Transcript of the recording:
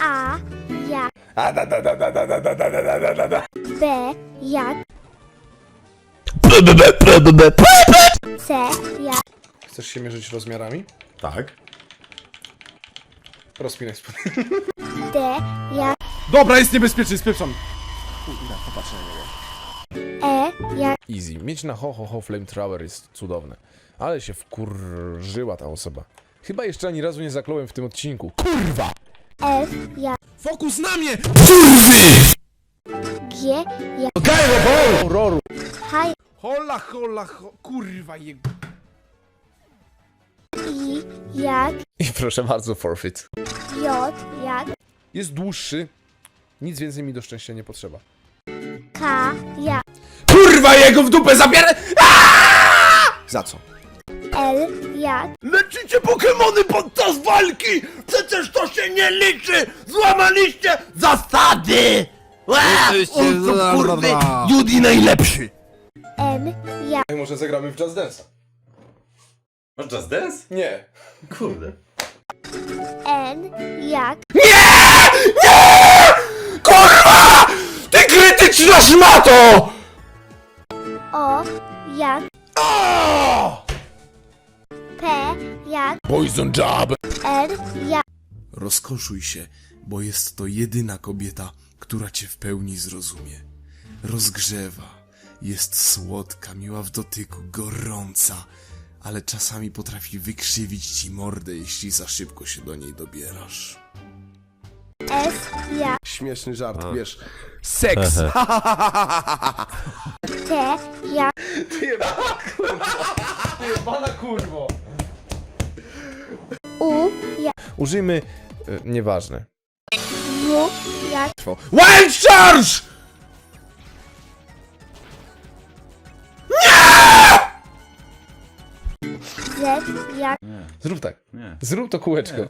A jak A da da da da da da da da da da da da. B jak C jak Chcesz się mierzyć rozmiarami? Tak. Rozpinaj spód. D jak Dobra, jest niebezpieczny, spieprzam. E jak Easy. Mieć na ho ho ho flamethrower jest cudowne. Ale się wkurzyła ta osoba. Chyba jeszcze ani razu nie zakląłem w tym odcinku. Kurwa! F jak Fokus na mnie! G jak Horroru! H Hola, hola, ho... Kurwa je... I jak I proszę bardzo, forfeit. J jak Jest dłuższy. Nic więcej mi do szczęścia nie potrzeba. K jak Kurwa, jego w dupę zabierę! Za co? L jak Leczycie Pokemony podczas walki! Przecież to się nie liczy! Złamaliście zasady! Jesteście On to kurwy! Judy najlepszy! M jak Ej, może zagramy w Just Dance? Masz Just Dance? Nie. Kurde. N jak Kurwa! Ty krytyczna szmato! O jak jak Poison job! R jak Rozkoszuj się, bo jest to jedyna kobieta, która cię w pełni zrozumie. Rozgrzewa, jest słodka, miła w dotyku, gorąca, ale czasami potrafi wykrzywić ci mordę, jeśli za szybko się do niej dobierasz. S jak Śmieszny żart, wiesz. Seks! T jak Pana kurwo! Użyjmy... E, nieważne. Jak Wild Charge! Jak Zrób tak. Nie. Zrób to kółeczko.